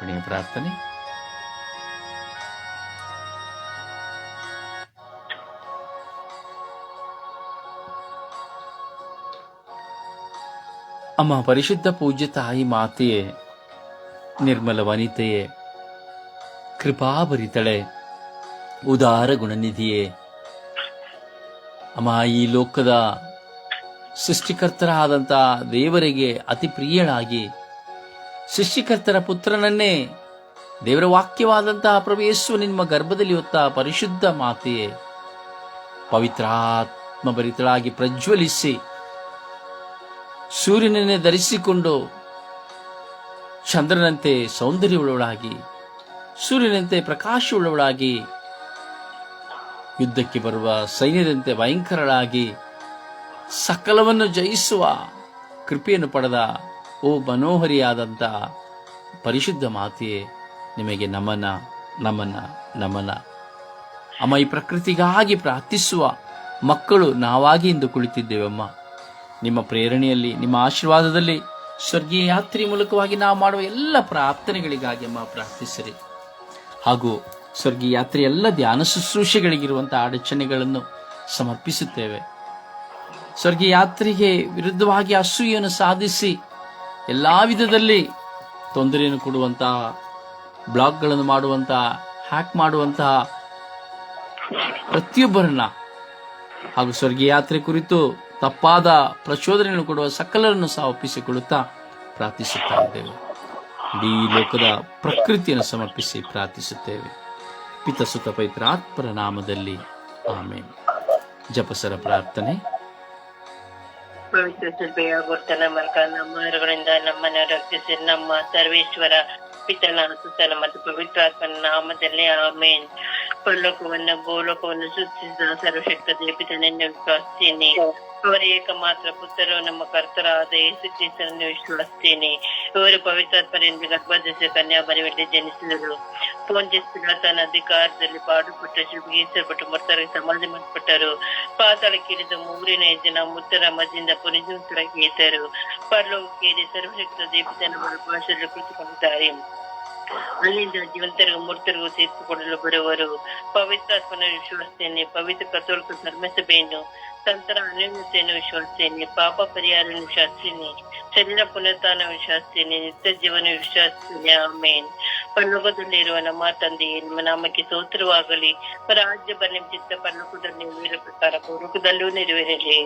ಕೊನೆಯ ಪ್ರಾರ್ಥನೆ. ಅಮ್ಮ, ಪರಿಶುದ್ಧ ಪೂಜ್ಯ ತಾಯಿ ಮಾತೆಯೇ ನಿರ್ಮಲ ವನಿತೆಯೇ ಕೃಪಾಭರಿತಳೆ, ಉದಾರ ಗುಣನಿಧಿಯೇ. ಅಮ್ಮ, ಈ ಲೋಕದ ಸೃಷ್ಟಿಕರ್ತರಾದಂತಹ ದೇವರಿಗೆ ಅತಿ ಪ್ರಿಯಳಾಗಿ ಸೃಷ್ಟಿಕರ್ತರ ಪುತ್ರನನ್ನೇ ದೇವರ ವಾಕ್ಯವಾದಂತಹ ಯೇಸು ನಿಮ್ಮ ಗರ್ಭದಲ್ಲಿ ಹೊತ್ತ ಪರಿಶುದ್ಧ ಮಾತೆಯೇ, ಪವಿತ್ರಾತ್ಮ ಭರಿತಳಾಗಿ ಪ್ರಜ್ವಲಿಸಿ ಸೂರ್ಯನನ್ನೇ ಧರಿಸಿಕೊಂಡು ಚಂದ್ರನಂತೆ ಸೌಂದರ್ಯವುಳ್ಳವಳಾಗಿ, ಸೂರ್ಯನಂತೆ ಪ್ರಕಾಶವುಳ್ಳವಳಾಗಿ, ಯುದ್ಧಕ್ಕೆ ಬರುವ ಸೈನ್ಯದಂತೆ ಭಯಂಕರಳಾಗಿ, ಸಕಲವನ್ನು ಜಯಿಸುವ ಕೃಪೆಯನ್ನು ಪಡೆದ ಓ ಮನೋಹರಿಯಾದಂಥ ಪರಿಶುದ್ಧ ಮಾತೆಯೇ, ನಿಮಗೆ ನಮನ ನಮನ ನಮನ. ಅಮ್ಮ, ಈ ಪ್ರಕೃತಿಗಾಗಿ ಪ್ರಾರ್ಥಿಸುವ ಮಕ್ಕಳು ನಾವಾಗಿ ಇಂದು ಕುಳಿತಿದ್ದೇವಮ್ಮ. ನಿಮ್ಮ ಪ್ರೇರಣೆಯಲ್ಲಿ, ನಿಮ್ಮ ಆಶೀರ್ವಾದದಲ್ಲಿ, ಸ್ವರ್ಗೀಯ ಯಾತ್ರಿ ಮೂಲಕವಾಗಿ ನಾವು ಮಾಡುವ ಎಲ್ಲ ಪ್ರಾರ್ಥನೆಗಳಿಗಾಗಿ ಅಮ್ಮ ಪ್ರಾರ್ಥಿಸಿರಿ. ಹಾಗೂ ಸ್ವರ್ಗೀಯ ಯಾತ್ರಿ ಎಲ್ಲ ಧ್ಯಾನ ಶುಶ್ರೂಷೆಗಳಿಗಿರುವಂತಹ ಅಡಚಣೆಗಳನ್ನು ಸಮರ್ಪಿಸುತ್ತೇವೆ. ಸ್ವರ್ಗೀಯ ಯಾತ್ರೆಗೆ ವಿರುದ್ಧವಾಗಿ ಅಸೂಯನ್ನು ಸಾಧಿಸಿ ಎಲ್ಲಾ ವಿಧದಲ್ಲಿ ತೊಂದರೆಯನ್ನು ಕೊಡುವಂತಹ ಬ್ಲಾಗ್ಗಳನ್ನು ಮಾಡುವಂತಹ, ಹ್ಯಾಕ್ ಮಾಡುವಂತಹ ಪ್ರತಿಯೊಬ್ಬರನ್ನ ಹಾಗೂ ಸ್ವರ್ಗೀಯ ಯಾತ್ರೆ ಕುರಿತು ತಪ್ಪಾದ ಪ್ರಚೋದನೆಯನ್ನು ಕೊಡುವ ಸಕಲರನ್ನು ಸಹ ಒಪ್ಪಿಸಿಕೊಳ್ಳುತ್ತಾ ಪ್ರಾರ್ಥಿಸುತ್ತಾ ಇದ್ದೇವೆ ಇಡೀ ಲೋಕದ ಪ್ರಕೃತಿಯನ್ನು ಸಮರ್ಪಿಸಿ ಪ್ರಾರ್ಥಿಸುತ್ತೇವೆ. ಪಿತಸುತ ಪವಿತ್ರಾತ್ಮರ ನಾಮದಲ್ಲಿ ಆಮೇಲೆ ಜಪಸರ ಪ್ರಾರ್ಥನೆ. ಪವಿತ್ರ ಕೃಪೆಯ ಗುರ್ತನ ಮೂಲಕ ನಮ್ಮ ಹೊರಗಳಿಂದ ನಮ್ಮನ್ನು ರಕ್ಷಿಸಿ ನಮ್ಮ ಸರ್ವೇಶ್ವರ ಪಿತನ ಸುತನ ಮತ್ತು ಪವಿತ್ರಾತ್ಮನ ನಾಮದಲ್ಲಿ ಆಮೇನ್ ಪರಲೋಕವನ್ನು ಭೂಲೋಕವನ್ನು ಸೃಷ್ಟಿಸಿದ ಸರ್ವಶಕ್ತ ದೇಪಿತನೆಂದು ವಿಶ್ವಾಸಿಸ್ತೇನೆ ಅವರ ಏಕಮಾತ್ರ ಪುತ್ರರು ನಮ್ಮ ಕರ್ತರಾದ ಯೇಸು ಕ್ರಿಸ್ತನನ್ನು ವಿಶ್ವಾಸಿಸ್ತೇನೆ ಇವರು ಪವಿತ್ರಾತ್ಮರಿಂದ ಗರ್ಭಧರಿಸಿ ಕನ್ಯಾ ಬರಿವಲ್ಲಿ ಜನಿಸಿದರು ಪೋಂಜಸ್ ಪಿಲಾತನ ಅಧಿಕಾರದಲ್ಲಿ ಪಾಡುಪಟ್ಟು ಶಿಲ್ಪೀಸಲ್ಪಟ್ಟು ಮೃತರಿಗೆ ಸಮಾಧಿ ಮಾಡಲ್ಪಟ್ಟರು ಪಾತಾಳಕ್ಕೆ ಇಳಿದು ಮೂರನೇ ದಿನ ಮುತ್ತರ ಮಧ್ಯದಿಂದ ಪುನರುತ್ತರಕ್ಕೆ ಎದ್ದರು ಪರಲೋಕಕ್ಕೆ ಸರ್ವಶಕ್ತ ದೇವತನ ಭಾಷೆಯಲ್ಲಿ ಕುಳಿತುಕೊಂಡಿದ್ದಾರೆ ಅಲ್ಲಿಂದ ಜೀವಂತರಿಗೂ ಮೂರ್ತರಿಗೂ ತೀರ್ಪುಕೊಡಲು ಬರುವರು ಪವಿತ್ರಾತ್ಮನ ವಿಶ್ವಾಸಿಸ್ತೇನೆ ಪವಿತ್ರ ಕಥೋಲಿಕ ಧರ್ಮಸಭೆಯನ್ನು ಸಂತರ ಅನ್ಯೋನ್ಯತೆಯನ್ನು ವಿಶ್ವಾಸಿಸ್ತೇನೆ ಪಾಪ ಪರಿಹಾರವನ್ನು ವಿಶ್ವಾಸಿಸ್ತೇನೆ ಶರೀರ ಪುನರುತ್ಥಾನ ವಿಶ್ವಾಸಿಸ್ತೇನೆ ನಿತ್ಯ ಜೀವನ ವಿಶ್ವಾಸಿಸ್ತೇನೆ ಆಮೇನ್ ಪರಲೋಕದಲ್ಲಿರುವ ನಮ್ಮ ತಂದೆಯೇ ನಿಮ್ಮ ನಾಮಕ್ಕೆ ಸ್ತೋತ್ರವಾಗಲಿ ರಾಜ್ಯ ಬರಲಿ ಚಿತ್ತ ಪರಲೋಕದಲ್ಲಿ ನೆರವೇರುವ ಪ್ರಕಾರ ಪೂರ್ವಕದಲ್ಲೂ ನೆರವೇರಲಿ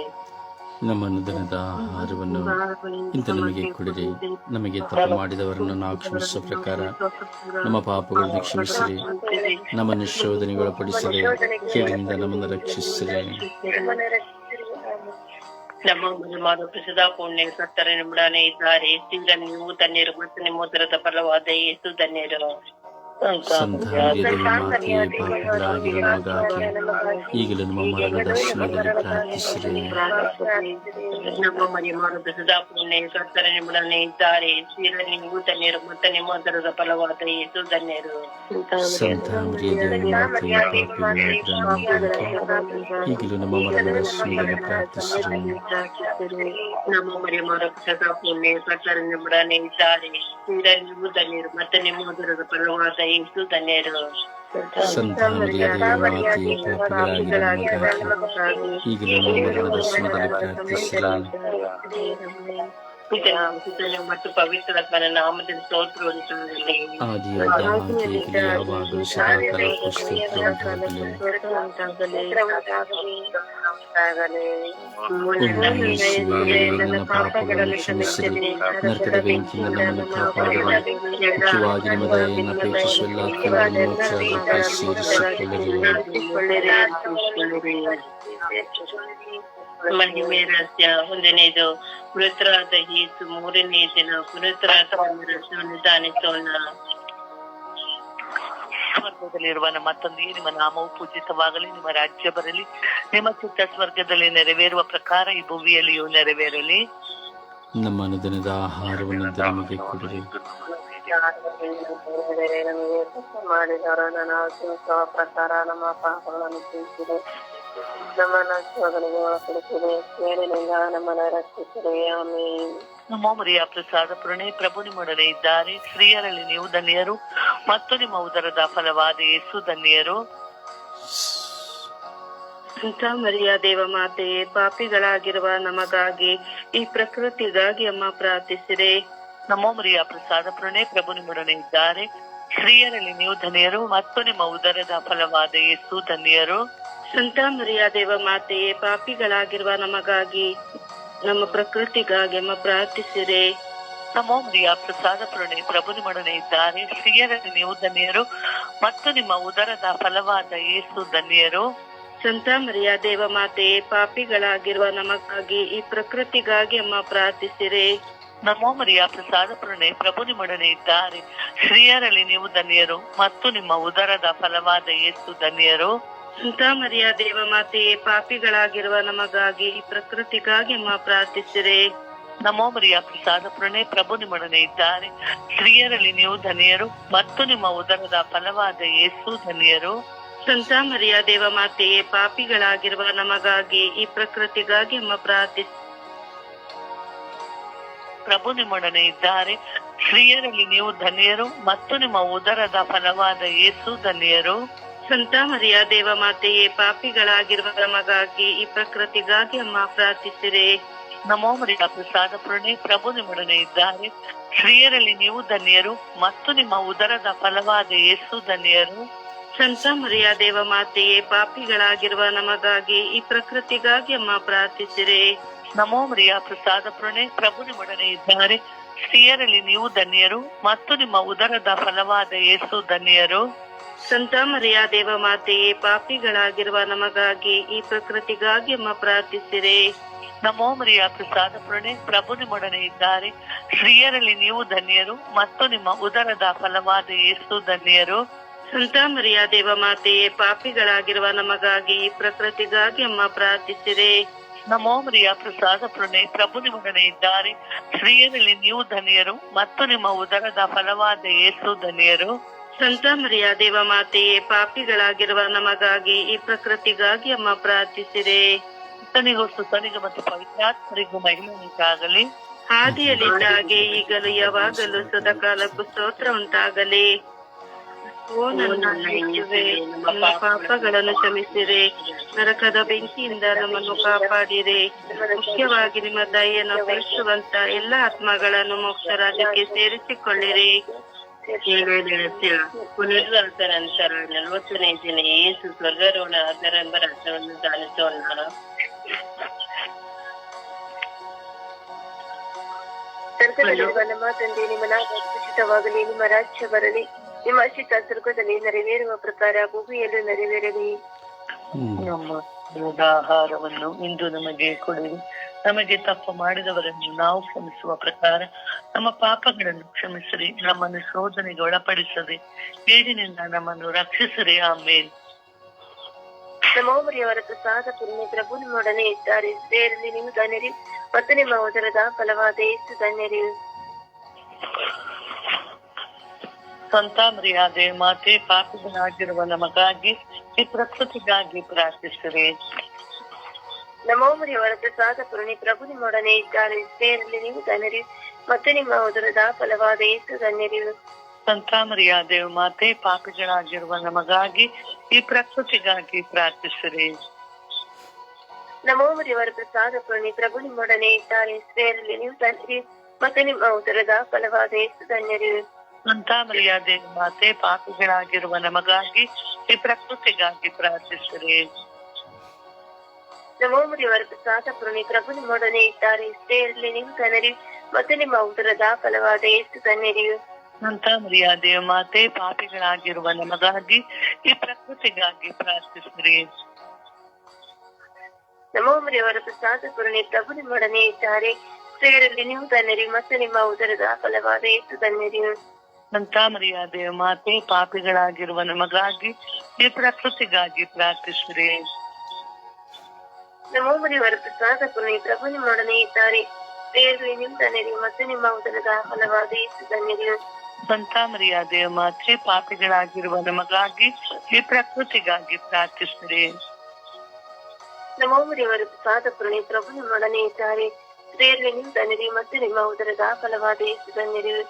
ನಮ್ಮ ದಿನದ ಆಹಾರವನ್ನು ಇಂತ ನಮಗೆ ಕೊಡಿರಿ. ನಮಗೆ ತಪ್ಪು ಮಾಡಿದವರನ್ನು ನಾವು ಕ್ಷಮಿಸುವ ಪ್ರಕಾರ ನಮ್ಮ ಪಾಪಗಳನ್ನು ಕ್ಷಮಿಸಿರಿ. ನಮ್ಮನ್ನು ಶೋಧನೆಗೊಳಪಡಿಸಿರಿ. ಕೇಳಿನಿಂದ ನಮ್ಮನ್ನು ರಕ್ಷಿಸಿರಿ. ನಮ್ಮ ಮನಮಾದ ಪ್ರಸಿದ್ಧ ಪುಣ್ಯ ಸತ್ತರೆ ನಿಮ್ಮಡಾನೆ ಇದ್ದಾರೆ. ತೀರ ನೀವು ಧನ್ಯರು ಮತ್ತು ನಿಮ್ಮ ಉದರದ ಫಲವಾದ ಯೇಸು ಧನ್ಯರು ಸಂತಾನದಲ್ಲಿ ಮಾತೆಯೇ ನಮಗಾಗಿ ಈಗಲೂ ನಮ್ಮ ಮರಣ ದರ್ಶನದಲ್ಲಿ ಪ್ರಾರ್ಥಿಸಿರಿ ನಮ್ಮ ಮರಿಮಾದ ಪ್ರಸಿದ್ಧ ಪುಣ್ಯ ಕರ್ತರ ನಿಮ್ಮಡನೆ ಇದ್ದಾರೆ ನೀವು ಧನ್ಯರು ಮತ್ತು ನಿಮ್ಮ ಉದರದ ಫಲವಾದ ಯೇಸು ಧನ್ಯರು ಸಂತಾನದಲ್ಲಿ ಮಾತೆಯೇ ಈಗಲೂ ನಮ್ಮ ಮರಣ ದರ್ಶನದಲ್ಲಿ ಪ್ರಾರ್ಥಿಸಿರಿ ನಮ್ಮ ಮರಿಮಾದ ಪ್ರಸಿದ್ಧ ಪುಣ್ಯ ಕರ್ತರ ನಿಮ್ಮಡನೆ ಇದ್ದಾರೆ ತೀರ ನೀವು ಮತ್ತು ನಿಮ್ಮ ಉದರದ ಫಲವಾದ ಯೇಸು ಧನ್ಯರು ಸಂತಾನದಲ್ಲಿ ಮಾತೆಯೇ ಪಾಪಿಗಳಾಗಿರುವ ನಮಗಾಗಿ ಈಗಲೂ ನಮ್ಮ ಮರಣದ ಸಮಯದಲ್ಲಿ ಪ್ರಾರ್ಥಿಸಿರಿ ಪಿತನ ಮತ್ತು ಪವಿತ್ರಾತ್ಮನ ನಾಮದಲ್ಲಿ ಸ್ತೋತ್ರವನ್ನು ಆದಿಯಾದ ಹಾಗೆ ಈಗಲೂ ಯಾವಾಗಲೂ ಸದಾಕಾಲ ನನ್ನ ಪಾಪಗಳನ್ನು ಕ್ಷಮಿಸಿರಿ ನರಕದ ಬೆಂಕಿಯಿಂದ ನಮ್ಮನ್ನು ಕಾಪಾಡಿರಿ ಮುಖ್ಯವಾಗಿ ನಿಮ್ಮ ದಯೆಯನ್ನು ಅಪೇಕ್ಷಿಸುವ ಎಲ್ಲ ಆತ್ಮಗಳನ್ನು ಮೋಕ್ಷಕ್ಕೆ ಸೇರಿಸಿಕೊಳ್ಳಿರಿ ಮಹಿಮೆ ರಹಸ್ಯ ಒಂದನೇದು ಮೃತರಾದ ಯೇಸು ಮೂರನೇ ದಿನ ದಾನಿಸೋಣ ಸ್ವರ್ಗದಲ್ಲಿರುವ ನಮ್ಮ ತಂದೆಯೇ ನಿಮ್ಮ ನಾಮವು ಪೂಜಿತವಾಗಲಿ ನಿಮ್ಮ ರಾಜ್ಯ ಬರಲಿ ನಿಮ್ಮ ಚಿತ್ತ ಸ್ವರ್ಗದಲ್ಲಿ ನೆರವೇರುವ ಪ್ರಕಾರ ಈ ಭೂಮಿಯಲ್ಲಿಯೂ ನೆರವೇರಲಿ. ನಮ್ಮ ಅನುದಿನದ ಆಹಾರವನ್ನು ನಮಗೆ ಕೊಡಿರಿ. ಮಾಡಿದವರನ್ನು ನಾವು ಪ್ರಕಾರ ನಮ್ಮ ಪಾಪಗಳನ್ನು ಕ್ಷಮಿಸಿರಿ ನಮ್ಮನ್ನ ಶೋಧನೆಗೆ ಒಳಪಡಿಸಿರಿ ಕೇಳಿನಿಂದ ನಮ್ಮನ್ನ ರಕ್ಷಿಸಿರಿ ಆಮೇಲೆ ನಮ್ಮ ಮರಿಯ ಪ್ರಸಾದ ಪುರಣೆ ಪ್ರಭು ನಿಮ್ಮೊಡನೆ ಇದ್ದಾರೆ. ಸ್ತ್ರೀಯರಲ್ಲಿ ನೀವು ಧನ್ಯರು ಮತ್ತು ನಿಮ್ಮ ಉದರದ ಫಲವಾದ ಯೇಸು ಧನ್ಯರು. ಸಂತ ಮರಿಯಾ ದೇವ ಮಾತೆಯೇ ಪಾಪಿಗಳಾಗಿರುವ ನಮಗಾಗಿ ಈ ಪ್ರಕೃತಿಗಾಗಿ ಅಮ್ಮ ಪ್ರಾರ್ಥಿಸಿದೆ ನಮ್ಮ ಮರಿಯ ಪ್ರಸಾದ ಪುರಣೆ ಪ್ರಭು ನಿಮ್ಮೊಡನೆ ಇದ್ದಾರೆ. ಸ್ತ್ರೀಯರಲ್ಲಿ ನೀವು ಧನ್ಯರು ಮತ್ತು ನಿಮ್ಮ ಉದರದ ಫಲವಾದ ಯೇಸು ಧನ್ಯರು. ಸಂತ ಮರಿಯಾ ದೇವ ಮಾತೆಯೇ ಪಾಪಿಗಳಾಗಿರುವ ನಮಗಾಗಿ ನಮ್ಮ ಪ್ರಕೃತಿಗಾಗಿ ಅಮ್ಮ ಪ್ರಾರ್ಥಿಸಿರೆ. ನಮೋ ಮರಿಯ ಪ್ರಸಾದ ಪುರಣೆ ಪ್ರಭು ನಿಮ್ಮೊಡನೆ ಇದ್ದಾರೆ. ಸ್ತ್ರೀಯರಲ್ಲಿ ನೀವು ಧನ್ಯರು ಮತ್ತು ನಿಮ್ಮ ಉದರದ ಫಲವಾದ ಯೇಸು ಧನ್ಯರು. ಸಂತ ಮರಿಯಾ ದೇವ ಮಾತೆಯೇ ಪಾಪಿಗಳಾಗಿರುವ ನಮಗಾಗಿ ಈ ಪ್ರಕೃತಿಗಾಗಿ ಅಮ್ಮ ಪ್ರಾರ್ಥಿಸಿರೆ. ನಮೋ ಮರಿಯ ಪ್ರಸಾದ ಪುರಣೆ ಪ್ರಭು ನಿಮ್ಮೊಡನೆ ಇದ್ದಾರೆ. ಸ್ತ್ರೀಯರಲ್ಲಿ ನೀವು ಧನ್ಯರು ಮತ್ತು ನಿಮ್ಮ ಉದರದ ಫಲವಾದ ಯೇಸು ಧನ್ಯರು. ಸಂತ ಮರಿಯ ದೇವ ಮಾತೆಯೇ ಪಾಪಿಗಳಾಗಿರುವ ನಮಗಾಗಿ ಈ ಪ್ರಕೃತಿಗಾಗಿ ಅಮ್ಮ ಪ್ರಾರ್ಥಿಸಿರೆ. ನಮೋ ಮರಿಯ ಪ್ರಸಾದ ಪುರಣೆ ಪ್ರಭು ನಿಮ್ಮೊಡನೆ ಇದ್ದಾರೆ. ಸ್ತ್ರೀಯರಲ್ಲಿ ನೀವು ಧನಿಯರು ಮತ್ತು ನಿಮ್ಮ ಉದರದ ಫಲವಾದ ಯೇಸು ಧನಿಯರು. ಸಂತ ಮರಿಯ ದೇವ ಮಾತೆಯೇ ಪಾಪಿಗಳಾಗಿರುವ ನಮಗಾಗಿ ಈ ಪ್ರಕೃತಿಗಾಗಿ ಅಮ್ಮ ಪ್ರಾರ್ಥಿ ಪ್ರಭು ನಿಮ್ಮೊಡನೆ ಇದ್ದಾರೆ. ಸ್ತ್ರೀಯರಲ್ಲಿ ನೀವು ಧನಿಯರು ಮತ್ತು ನಿಮ್ಮ ಉದರದ ಫಲವಾದ ಯೇಸು ಧನ್ಯರು. ಸಂತ ಮರಿಯ ದೇವ ಮಾತೆಯೇ ಪಾಪಿಗಳಾಗಿರುವ ನಮಗಾಗಿ ಈ ಪ್ರಕೃತಿಗಾಗಿ ಅಮ್ಮ ಪ್ರಾರ್ಥಿಸಿರೆ. ನಮೋ ಮರಿಯ ಪ್ರಸಾದ ಪುರಣೆ ಪ್ರಭು ನಿಮ್ಮೊಡನೆ ಇದ್ದಾರೆ. ಸ್ತ್ರೀಯರಲ್ಲಿ ನೀವು ಧನ್ಯರು ಮತ್ತು ನಿಮ್ಮ ಉದರದ ಫಲವಾದ ಯೇಸು ಧನ್ಯರು. ಸಂತ ಮರಿಯ ದೇವ ಮಾತೆಯೇ ಪಾಪಿಗಳಾಗಿರುವ ನಮಗಾಗಿ ಈ ಪ್ರಕೃತಿಗಾಗಿ ಅಮ್ಮ ಪ್ರಾರ್ಥಿಸಿರೆ. ನಮೋ ಮರಿಯ ಪ್ರಸಾದ ಪುರಣೆ ಪ್ರಭು ನಿಮ್ಮೊಡನೆ ಇದ್ದಾರೆ. ಸ್ತ್ರೀಯರಲ್ಲಿ ನೀವು ಧನ್ಯರು ಮತ್ತು ನಿಮ್ಮ ಉದರದ ಫಲವಾದ ಯೇಸು ಧನ್ಯರು. ಸಂತ ಮರಿಯಾ ದೇವ ಮಾತೆಯೇ ಪಾಪಿಗಳಾಗಿರುವ ನಮಗಾಗಿ ಈ ಪ್ರಕೃತಿಗಾಗಿ ಅಮ್ಮ ಪ್ರಾರ್ಥಿಸಿರೆ. ನಮೋ ಮರಿಯಾ ಪ್ರಸಾದ ಪುರಣೆ. ಪ್ರಭು ನಿಮ್ಮೊಡನೆ ಇದ್ದಾರೆ. ಶ್ರೀಯರಲ್ಲಿ ನೀವು ಧನ್ಯರು. ಮತ್ತು ನಿಮ್ಮ ಉದರದ ಫಲವಾದ ಯೇಸು ಧನ್ಯರು. ಸಂತ ಮರಿಯಾ ದೇವ ಮಾತೆಯೇ ಪಾಪಿಗಳಾಗಿರುವ ನಮಗಾಗಿ ಈ ಪ್ರಕೃತಿಗಾಗಿ ಅಮ್ಮ ಪ್ರಾರ್ಥಿಸಿರೆ. ನಮೋ ಮರಿಯಾ ಪ್ರಸಾದ ಪುರಣೆ. ಪ್ರಭು ನಿಮ್ಮೊಡನೆ ಇದ್ದಾರೆ. ಶ್ರೀಯರಲ್ಲಿ ನೀವು ಧನ್ಯರು. ಮತ್ತು ನಿಮ್ಮ ಉದರದ ಫಲವಾದ ಯೇಸು ಧನ್ಯರು. ಸಂತ ಮರಿಯ ದೇವ ಮಾತೆಯೇ ಪಾಪಿಗಳಾಗಿರುವ ನಮಗಾಗಿ ಈ ಪ್ರಕೃತಿಗಾಗಿ ಅಮ್ಮ ಪ್ರಾರ್ಥಿಸಿದೆ ಸುತನಿಗೂ ಸುತನಿಗೂ ಮತ್ತು ಪವಿತ್ರಾತ್ಮರಿಗೂ ಮಹಿಮೆ ಉಂಟಾಗಲಿ ಹಾದಿಯಲ್ಲಿದ್ದ ಹಾಗೆ ಈಗಲೂ ಯಾವಾಗಲೂ ಸದಕಾಲಕ್ಕೂ ಸ್ತೋತ್ರ ಉಂಟಾಗಲಿ. ಓ ನನ್ನ ಪಾಪಗಳನ್ನು ಕ್ಷಮಿಸಿರಿ. ನರಕದ ಬೆಂಕಿಯಿಂದ ನಮ್ಮನ್ನು ಕಾಪಾಡಿರಿ. ಮುಖ್ಯವಾಗಿ ನಿಮ್ಮ ದಯೆಯನ್ನು ಅಪೇಕ್ಷಿಸುವಂತ ಎಲ್ಲ ಆತ್ಮಗಳನ್ನು ಮೋಕ್ಷ ರಾಜ್ಯಕ್ಕೆ ಸೇರಿಸಿಕೊಳ್ಳಿರಿ. ಪುನರುತ್ಥಾನದ ನಂತರ ನಲವತ್ತನೇ ದಿನ ಯೇಸು ಸ್ವರ್ಗ ಆದರೆಂಬ ರಹಸ್ಯವನ್ನು ಧ್ಯಾನಿಸೋಣ. ಸ್ವರ್ಗದಲ್ಲಿರುವ ನಮ್ಮ ತಂದೆ ನಿಮ್ಮ ನಾಮ ನಿಮ್ಮ ರಾಜ್ಯ ಬರಲಿ ನಿಮ್ಮ ಚಿತ್ತ ಸ್ವರ್ಗದಲ್ಲಿ ನೆರವೇರುವ ಪ್ರಕಾರ ಭೂಮಿಯಲ್ಲೂ ನೆರವೇರಲಿ. ನಮ್ಮ ಆಹಾರವನ್ನು ಇಂದು ನಮಗೆ ಕೊಡಿ. ನಮಗೆ ತಪ್ಪು ಮಾಡಿದವರನ್ನು ನಾವು ಕ್ಷಮಿಸುವ ಪ್ರಕಾರ ನಮ್ಮ ಪಾಪಗಳನ್ನು ಕ್ಷಮಿಸಿರಿ ನಮ್ಮನ್ನು ಶೋಧನೆಗೆ ಒಳಪಡಿಸದೆ ಕೇಡಿನಿಂದ ನಮ್ಮನ್ನು ರಕ್ಷಿಸಿರಿ ಆಮೇಲೆ ನಮ್ಮವರಿಯವರ ಪ್ರಸಾದ ಪುಣ್ಯ ಪ್ರಭು ನಿಮ್ಮೊಡನೆ ಇದ್ದಾರೆ. ಸೇರಲಿ ನೀವು ಧನ್ಯರಿ ಮತ್ತು ನಿಮ್ಮ ಉದರದ ಫಲವಾದ ಎಷ್ಟು ಧನ್ಯರಿ. ಸಂತಾಮರಿಯಾದೆ ಮಾತೆ ಪಾಪಿಗಳಾಗಿರುವ ನಮಗಾಗಿ ಈ ಪ್ರಕೃತಿಗಾಗಿ ಪ್ರಾರ್ಥಿಸಿರಿ. ನಮ್ಮವರಿಯವರ ಪ್ರಸಾದ ಪುಣ್ಯ ಪ್ರಭು ನಿಮ್ಮೊಡನೆ ಇದ್ದಾರೆ. ಸೇರಲಿ ನೀವು ಧನ್ಯರಿ ಮತ್ತು ನಿಮ್ಮ ಉದರದ ಫಲವಾದ ಏಸು ಧನ್ಯರಿ. ಸಂತಾಮರಿಯ ದೇವಮಾತೆ ಮಾತೆ ಪಾಪಿಗಳಾಗಿರುವ ನಮಗಾಗಿ ಈ ಪ್ರಕೃತಿಗಾಗಿ ಪ್ರಾರ್ಥಿಸಿರಿ. ನಮ್ಮವರಿಯವರ ಪ್ರಸಾದ ಪ್ರಣಿ ಪ್ರಭು ನಿಮ್ಮೊಡನೆ ಇದ್ದಾರೆ. ಸೇರಲಿ ನೀವು ಧನ್ಯರಿ ಮತ್ತು ನಿಮ್ಮ ಉದರದ ಫಲವಾದ ಎಷ್ಟು ಧನ್ಯರಿ. ಸಂತಾಮರಿಯ ದೇವಮಾತೆ ಮಾತೆ ಪಾಪಿಗಳಾಗಿರುವ ನಮಗಾಗಿ ಈ ಪ್ರಕೃತಿಗಾಗಿ ಪ್ರಾರ್ಥಿಸಿರಿ. ನಮೋಮರಿಯವರ ಪ್ರಸಾದ ಪುರಣಿ ಪ್ರಭು ನಿಮ್ಮೊಡನೆ ಇದ್ದಾರೆ. ಇಷ್ಟೇ ಇರಲಿ ನಿಮ್ಮ ಕನರಿ ಮತ್ತೆ ನಿಮ್ಮ ಉದರದ ಫಲವಾದ ಎಷ್ಟು ಧನ್ಯರಿಯು ಸಂತ ಮರ್ಯಾದೆ ಮಾತೆ ಪಾಪಿಗಳಾಗಿರುವ ನಮಗಾಗಿ ಈ ಪ್ರಕೃತಿಗಾಗಿ ಪ್ರಾರ್ಥಿಸಿರಿ. ನಮೋಮರಿಯವರ ಪ್ರಸಾದ ಪುರಣಿ ಪ್ರಭು ನಿಮ್ಮೊಡನೆ ಇದ್ದಾರೆ. ಸೇರಲಿ ನೀವು ತನ್ನಿರಿ ಮತ್ತೆ ನಿಮ್ಮ ಉದರದ ಫಲವಾದ ಎಷ್ಟು ಧನ್ಯರಿಯು ಸಂತ ಮರ್ಯಾದೆ ಮಾತೆ ಪಾಪಿಗಳಾಗಿರುವ ನಮಗಾಗಿ ಈ ಪ್ರಕೃತಿಗಾಗಿ ಪ್ರಾರ್ಥಿಸಿರಿ. ಪ್ರಸಾದ ಪುರಣಿ ಪ್ರಭು ನಿಮ್ಮೊಡನೆ ಇದ್ದಾರೆ. ಸೇರಲಿ ನಿಮ್ಮ ಧನ್ಯರಿ ಮತ್ತು ನಿಮ್ಮ ಉದರದ ಫಲವಾದ ಯೇಸು ಧನ್ಯರಿಯು ಸಂತ ಮರ್ಯಾದೆ ಮಾತೆ ಪಾಪಿಗಳಾಗಿರುವ ನಮಗಾಗಿ ಈ ಪ್ರಕೃತಿಗಾಗಿ ಪ್ರಾರ್ಥಿಸಿರಿ. ಪ್ರಸಾದ ಪುರಣಿ ಪ್ರಭು ನಿಮ್ಮೊಡನೆ ಇದ್ದಾರೆ. ಸ್ತ್ರೀಯರಲ್ಲಿ ನಿಮ್ಮ ಧನ್ಯರಿ ಮತ್ತು ನಿಮ್ಮ ಉದರದ ಫಲವಾದ ಯೇಸು ಧನ್ಯರು.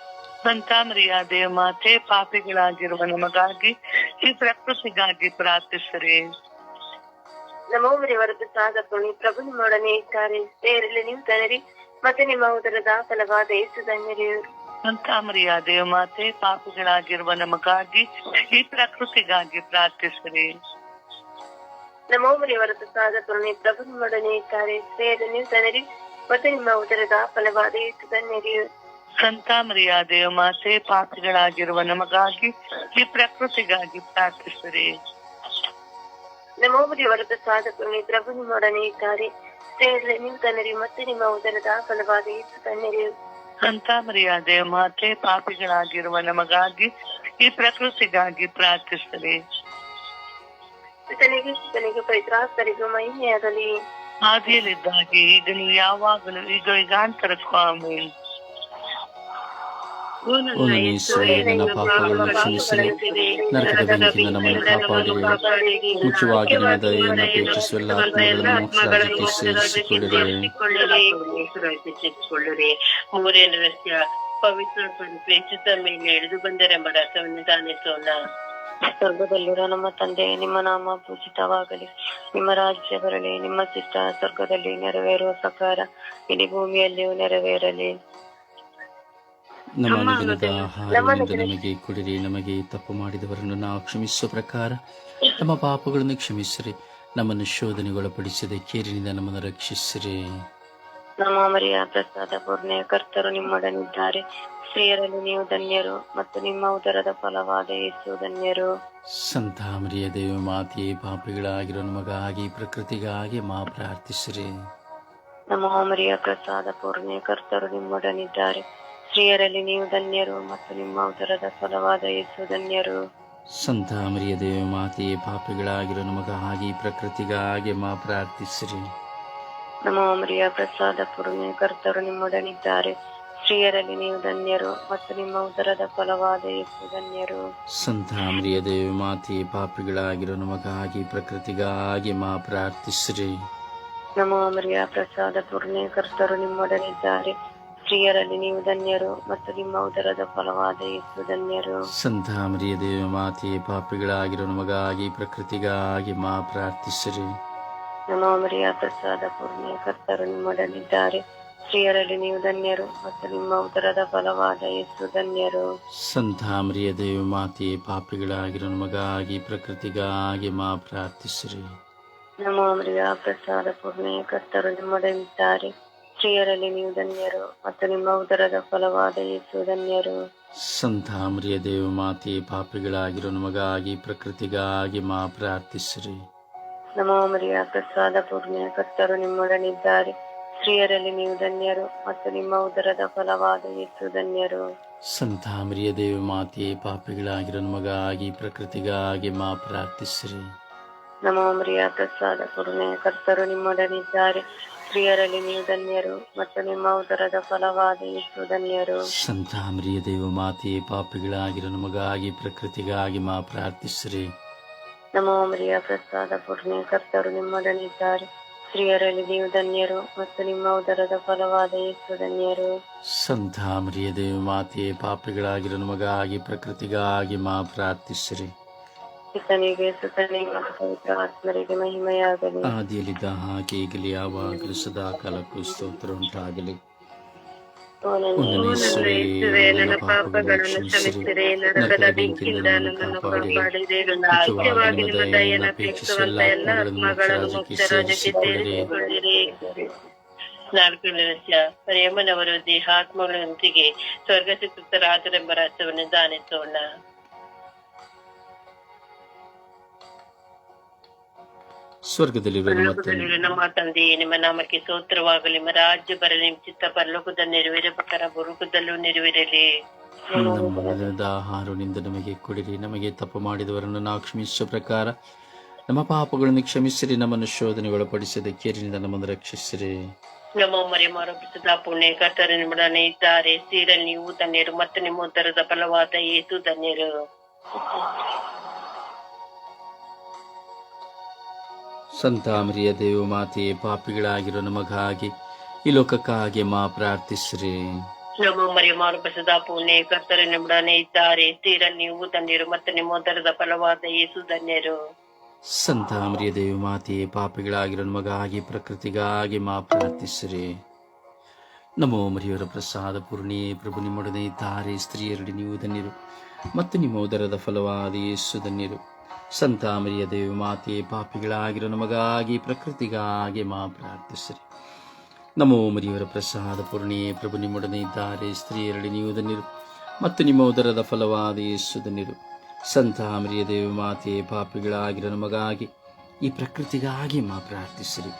ಸಂತಾಮರಿಯ ಮಾತ್ರೆ ಪಾಪಿಗಳಾಗಿರುವ ನಮಗಾಗಿ ಈ ಪ್ರಕೃತಿಗಾಗಿ ಪ್ರಾರ್ಥಿಸಿರಿ. ನಮೋ ಹೊರತು ಸಾಧಕರು ಪ್ರಭು ನಿಮ್ಮೊಡನೆ ಇದ್ದಾರೆ. ಸ್ತ್ರೀಯರಲ್ಲಿ ನೀವು ಧನರಿ ಮತ್ತೆ ನಿಮ್ಮ ಉದರದ ಫಲವಾದ ಯೇಸು ಧನ್ಯರು ಸಂತಾಮರಿಯ ದೇವಮಾತೆ ಪಾಪಗಳಾಗಿರುವ ನಮಗಾಗಿ ಈ ಪ್ರಕೃತಿಗಾಗಿ ಪ್ರಾರ್ಥಿಸಿರಿ. ನಮೋ ಹೊರತು ಸಾಧಕರು ಪ್ರಭು ನಿಮ್ಮೊಡನೆ ಇದ್ದಾರೆ. ಸ್ತ್ರೀಯರಲ್ಲಿ ನೀವು ಧನ್ಯರಿ ಮತ್ತೆ ನಿಮ್ಮ ಉದರದ ಫಲವಾದ ಯೇಸು ಧನ್ಯರು ಸಂತಾಮರಿಯ ದೇವಮಾತೆ ಪಾಪಗಳಾಗಿರುವ ನಮಗಾಗಿ ಈ ಪ್ರಕೃತಿಗಾಗಿ ಪ್ರಾರ್ಥಿಸಿರಿ. ನಮೋ ವರದ ಸಾಧಕರು ಪ್ರಭು ನಿಮ್ಮೊಡನೆ ಇದ್ದಾರೆ. ಸ್ನೇಹಿತರೆ ನೀವು ಕನ್ನರಿ ಮತ್ತು ನಿಮ್ಮ ಉದರದ ಫಲವಾದ ಯೇಸು ಸಂತ ಸಂತಾಮರಿಯ ದೇವಮಾತೆ ಪಾಪಿಗಳಾಗಿರುವ ನಮಗಾಗಿ ಈ ಪ್ರಕೃತಿಗಾಗಿ ಪ್ರಾರ್ಥಿಸಲಿ ಸುತನಿಗೆ ಸುತನಿಗೆ ಪೈತ್ರಾಸ್ತರಿಗೆ ಮಹಿಮೆಯಾಗಲಿ. ಆದಿಯಲ್ಲಿದ್ದಾಗಿ ನೀವು ಯಾವಾಗಲೂ ಈಗ ಈಗಾಂತರಕ್ಕೂ ಆಮೇಲೆ ಓ ನನ್ನ ಯೇಸುವೆ ನನ್ನ ಪಾಪಗಳನ್ನು ಕ್ಷಮಿಸಿರಿ ನರಕದ ಬೆಂಕಿಯಿಂದ ನಮ್ಮನ್ನು ಕಾಪಾಡಿರಿ ಮುಖ್ಯವಾಗಿ ನನ್ನ ದಯೆಯನ್ನು ಅಪೇಕ್ಷಿಸುವ ಎಲ್ಲ ಆತ್ಮಗಳನ್ನು ಮೋಕ್ಷಕ್ಕೆ ಸೇರಿಸಿಕೊಳ್ಳಿರಿ ಮೂರನೇ ಪವಿತ್ರ ಪ್ರೇಕ್ಷಿತ ಮೇಲೆ ಎಳೆದು ಬಂದರೆಂಬ ರಸವನ್ನು ದಾನಿಸೋಣ ಸ್ವರ್ಗದಲ್ಲಿರೋ ನಮ್ಮ ತಂದೆ ನಿಮ್ಮ ನಾಮ ಪೂಜಿತವಾಗಲಿ. ನಿಮ್ಮ ರಾಜ್ಯ ಬರಲಿ ನಿಮ್ಮ ಚಿತ್ತ ಸ್ವರ್ಗದಲ್ಲಿ ನೆರವೇರುವ ಸಕಾರ ಇಡೀ ಭೂಮಿಯಲ್ಲಿಯೂ ನೆರವೇರಲಿ. ನಮ್ಮ ಅನುದಿನದ ಆಹಾರವನ್ನು ನಮಗೆ ಕೊಡಿರಿ ನಮಗೆ ತಪ್ಪು ಮಾಡಿದವರನ್ನು ನಾವು ಕ್ಷಮಿಸುವ ಪ್ರಕಾರ ನಮ್ಮ ಪಾಪಗಳನ್ನು ಕ್ಷಮಿಸಿರಿ ನಮ್ಮನ್ನು ಶೋಧನೆಗೊಳಪಡಿಸದೆ ಕೇರಿನಿಂದ ನಮ್ಮನ್ನು ರಕ್ಷಿಸಿರಿ. ನಮ್ಮ ಮರಿಯ ಪ್ರಸಾದ ಪೂರ್ಣೆ ಕರ್ತರು ನಿಮ್ಮೊಡನಿದ್ದಾರೆ. ಸ್ತ್ರೀಯರಲ್ಲಿ ನೀವು ಧನ್ಯರು ಮತ್ತು ನಿಮ್ಮ ಉದರದ ಫಲವಾದ ಯೇಸು ಧನ್ಯರು. ಸಂತ ಮರಿಯ ದೇವ ಮಾತೆಯೇ ಪಾಪಿಗಳಾಗಿರೋ ನಮಗಾಗಿ ಪ್ರಕೃತಿಗಾಗಿ ಮಾ ಪ್ರಾರ್ಥಿಸಿರಿ. ನಮ್ಮ ಮರಿಯ ಪ್ರಸಾದ ಪೂರ್ಣೆ ಕರ್ತರು ನಿಮ್ಮೊಡನಿದ್ದಾರೆ. ಸ್ತ್ರೀಯರಲ್ಲಿ ನೀವು ಧನ್ಯರು ಮತ್ತು ನಿಮ್ಮ ಉದರದ ಫಲವಾದ ಯೇಸು ಧನ್ಯರು. ಸಂತ ಮರಿಯ ದೇವ ಮಾತೆಯೇ ಪಾಪಿಗಳಾಗಿರೋ ಹಾಗೆ ಪ್ರಕೃತಿಗಾಗಿ ಮಾ ಪ್ರಾರ್ಥಿಸಿರಿ. ನಮ್ಮ ಮರಿಯ ಪ್ರಸಾದ ಪೂರ್ಣೆ ಕರ್ತರು ನಿಮ್ಮೊಡನಿದ್ದಾರೆ. ಸ್ತ್ರೀಯರಲ್ಲಿ ನೀವು ಧನ್ಯರು ಮತ್ತು ನಿಮ್ಮ ಉದರದ ಫಲವಾದ ಯೇಸು ಧನ್ಯರು. ಸಂತ ಮರಿಯ ದೇವ ಮಾತೆಯೇ ಪಾಪಿಗಳಾಗಿರೋ ಹಾಗೆ ಪ್ರಕೃತಿಗಾಗಿ ಮಾ ಪ್ರಾರ್ಥಿಸಿರಿ. ನಮ್ಮ ಮರಿಯ ಪ್ರಸಾದ ಪೂರ್ಣೆ ಕರ್ತರು ನಿಮ್ಮೊಡನಿದ್ದಾರೆ. ಸ್ತ್ರೀಯರಲ್ಲಿ ನೀವು ಧನ್ಯರು ಮತ್ತು ನಿಮ್ಮ ಉದರದ ಫಲವಾದ ಯೇಸು ಧನ್ಯರು. ಸಂತ ಮರಿಯ ದೇವ ಮಾತೆ ಪಾಪಿಗಳಾಗಿರೋ ನಮಗಾಗಿ ಪ್ರಕೃತಿಗಾಗಿ ಮಾ ಪ್ರಾರ್ಥಿಸಿರಿ. ನಮ್ಮ ಮರಿಯ ಪ್ರಸಾದ ಪೂರ್ಣಿಯ ಕರ್ತರು ನಿಮ್ಮೊಡನಿದ್ದಾರೆ ಸ್ತ್ರೀಯರಲ್ಲಿ ನೀವು ಧನ್ಯರು ಮತ್ತು ನಿಮ್ಮ ಉದರದ ಫಲವಾದ ಯೇಸು ಧನ್ಯರು. ಸಂತ ಮರಿಯ ದೇವ ಮಾತೆ ಪಾಪಿಗಳಾಗಿರೋ ನಮಗಾಗಿ ಪ್ರಕೃತಿಗಾಗಿ ಮಾ ಪ್ರಾರ್ಥಿಸಿರಿ. ನಮ್ಮ ಮರಿಯ ಪ್ರಸಾದ ಪೂರ್ಣಿಯ ಕರ್ತರು ನಿಮ್ಮೊಡನಿದ್ದಾರೆ ಸ್ತ್ರೀಯರಲ್ಲಿ ನೀವು ಧನ್ಯರು ಮತ್ತು ನಿಮ್ಮ ಉದರದ ಫಲವಾದ ಯೇಸು ಧನ್ಯರು. ಸಂತ ಮರಿಯ ದೇವ ಮಾತೆ ಪಾಪಿಗಳಾಗಿರೋ ನಮಗಾಗಿ ಪ್ರಕೃತಿಗಾಗಿ ಮಾ ಪ್ರಾರ್ಥಿಸ್ರಿ. ನಮೋ ಮರಿಯ ಪ್ರಸಾದ ಪೂರ್ಣಿಯ ಕರ್ತರು ನಿಮ್ಮೊಡನಿದ್ದಾರೆ ಸ್ತ್ರೀಯರಲ್ಲಿ ನೀವು ಧನ್ಯರು ಮತ್ತು ನಿಮ್ಮ ಉದರದ ಫಲವಾದ ಯೇಸು ಧನ್ಯರು. ಸಂತ ಮರಿಯ ದೇವ ಮಾತೆ ಪಾಪಿಗಳಾಗಿರೋ ನಮಗಾಗಿ ಪ್ರಕೃತಿಗಾಗಿ ಮಾ ಪ್ರಾರ್ಥಿಸ್ರಿ. ನಮೋ ಮರಿಯ ಪ್ರಸಾದ ಪೂರ್ಣಿಯ ಕರ್ತರು ನಿಮ್ಮೊಡನಿದ್ದಾರೆ ಸ್ತ್ರೀಯರಲ್ಲಿ ನೀವು ಧನ್ಯರು ಮತ್ತು ನಿಮ್ಮ ಉದರದ ಫಲವಾದ ಯೇಸು ಧನ್ಯರು. ಸಂತ ಮರಿಯ ದೇವ ಮಾತೆ ಪಾಪಿಗಳಾಗಿರೋ ನಮಗಾಗಿ ಪ್ರಕೃತಿಗಾಗಿ ಮಾ ಪ್ರಾರ್ಥಿಸ್ರಿ. ನಮ್ಮ ಮರಿಯ ಪ್ರಸಾದ ಪೂರ್ಣಿ ಕರ್ತರು ನಿಮ್ಮೊಡನಿದ್ದಾರೆ ಸ್ತ್ರೀಯರಲ್ಲಿ ನೀವು ಧನ್ಯರು ಮತ್ತು ನಿಮ್ಮ ಉದರದ ಫಲವಾದ ಯೇಸು ಧನ್ಯರು. ಸಂತ ಮರಿಯ ದೇವ ಮಾತೆ ಪಾಪಿಗಳಾಗಿರೋ ನಮಗಾಗಿ ಪ್ರಕೃತಿಗಾಗಿ ಮಾ ಪ್ರಾರ್ಥಿಸಿರಿ. ಪಿತನಿಗೆ ಸುತನಿಗೆ ಮತ್ತು ಪವಿತ್ರ ಆತ್ಮರಿಗೆ ಮಹಿಮೆಯಾಗಲಿ. ಆದಿಯಲ್ಲಿದ್ದ ಹಾಗೆ ಈಗಲೇ ಯಾವಾಗಲೂ ಸದಾ ಕಾಲಕ್ಕೂ ಸ್ತೋತ್ರ ಉಂಟಾಗಲಿ. ನನ್ನ ಪಾಪಗಳನ್ನು ಕ್ಷಮಿಸಿರಿ. ನರಕದ ಬೆಂಕಿಯಿಂದ ನನ್ನನ್ನು ಕಾಪಾಡಿರಿ. ಮುಖ್ಯವಾಗಿ ನಿಮ್ಮ ಅಪೇಕ್ಷಿಸುವಂತ ಎಲ್ಲ ಆತ್ಮಗಳನ್ನು ಮುಕ್ತ ರಾಜ್ಯಕ್ಕೆ ಸೇರಿಸಿಕೊಳ್ಳಿರಿ. ನಾಲ್ಕನೇ ರಹಸ್ಯ ಪ್ರೇಮನವರು ದೇಹಾತ್ಮಗಳೊಂದಿಗೆ ಸ್ವರ್ಗ ಸುತ್ತರಾದರೆಂಬ ರಹಸ್ಯವನ್ನು ದಾನಿಸೋಣ ಸ್ವರ್ಗದಲ್ಲಿರುವ ನಮ್ಮ ತಂದೆ ನಮ್ಮ ನಾಮಕ್ಕೆ ಸ್ತೋತ್ರವಾಗಲಿ. ನಿಮ್ಮ ರಾಜ್ಯ ಬರಲಿ ನಿಮ್ಮ ಚಿತ್ತ ಪರಲೋಕದ ನೆರವೇರ ಪ್ರಕಾರ ಬುರುಕದಲ್ಲೂ ನೆರವೇರಲಿ. ನಮ್ಮ ದಿನದ ನಮಗೆ ಕೊಡಿರಿ. ನಮಗೆ ತಪ್ಪು ಮಾಡಿದವರನ್ನು ನಾವು ಕ್ಷಮಿಸುವ ಪ್ರಕಾರ ನಮ್ಮ ಪಾಪಗಳನ್ನು ಕ್ಷಮಿಸಿರಿ ನಮ್ಮನ್ನು ಶೋಧನೆ ಒಳಪಡಿಸಿದ ಕೇರಿನಿಂದ ನಮ್ಮನ್ನು ರಕ್ಷಿಸಿರಿ. ನಮ್ಮ ಮರೆ ಮಾರೋಪಿಸಿದ ಪುಣ್ಯ ಕರ್ತರು ನಿಮ್ಮೊಡನೆ ಇದ್ದಾರೆ. ಸೀರಲ್ ನೀವು ಧನ್ಯರು ಮತ್ತು ನಿಮ್ಮ ಉತ್ತರದ ಫಲವಾದ ಏಸು ಧನ್ಯರು. ಸಂತಾಮರಿಯ ದೇವ ಮಾತೆಯೇ ಪಾಪಿಗಳಾಗಿರೋ ನಮಗಾಗಿ ಈ ಲೋಕಕ್ಕಾಗಿ ಮಾ ಪ್ರಾರ್ಥಿಸ್ರಿ. ನಮ್ಮ ಮರಿ ಮಾರುಪಸದ ಪುಣ್ಯ ಕರ್ತರು ನಿಮ್ಮೊಡನೆ ಇದ್ದಾರೆ. ತೀರ ನೀವು ಧನ್ಯರು ಮತ್ತು ನಿಮ್ಮ ಉದರದ ಫಲವಾದ ಯೇಸು ಧನ್ಯರು. ಸಂತಾಮರಿಯ ದೇವಿ ಮಾತೆಯೇ ಪಾಪಿಗಳಾಗಿರೋ ನಮಗಾಗಿ ಪ್ರಕೃತಿಗಾಗಿ ಮಾ ಪ್ರಾರ್ಥಿಸ್ರಿ. ನಮೋ ಮರಿಯವರ ಪ್ರಸಾದ ಪೂರ್ಣಿ ಪ್ರಭು ನಿಮ್ಮೊಡನೆ ಇದ್ದಾರೆ. ಸ್ತ್ರೀಯರಡಿ ನೀವು ಧನ್ಯರು ಮತ್ತು ನಿಮ್ಮ ಉದರದ ಫಲವಾದ ಯೇಸು ಧನ್ಯರು. ಸಂತ ಮರಿಯ ದೇವಿ ಮಾತೆ ಪಾಪಿಗಳಾಗಿರೋ ನಮಗಾಗಿ, ಪ್ರಕೃತಿಗಾಗಿ ಮಾ ಪ್ರಾರ್ಥಿಸ್ರಿ. ನಮೋ ಮರಿಯವರ ಪ್ರಸಾದ ಪೂರ್ಣಿ ಪ್ರಭು ನಿಮ್ಮೊಡನೆ ಇದ್ದಾರೆ ಸ್ತ್ರೀಯರಡಿ ನೀವುದನ್ನಿರು ಮತ್ತು ನಿಮ್ಮ ಉದರದ ಫಲವಾದ ಯೇಸುದನ್ನಿರು ಸಂತಾಮರಿಯ ಸಂತ ಮರಿಯ ದೇವಿ ಮಾತೆ ಪಾಪಿಗಳಾಗಿರೋ ನಮಗಾಗಿ, ಈ ಪ್ರಕೃತಿಗಾಗಿ ಮಾ ಪ್ರಾರ್ಥಿಸಿರಿ.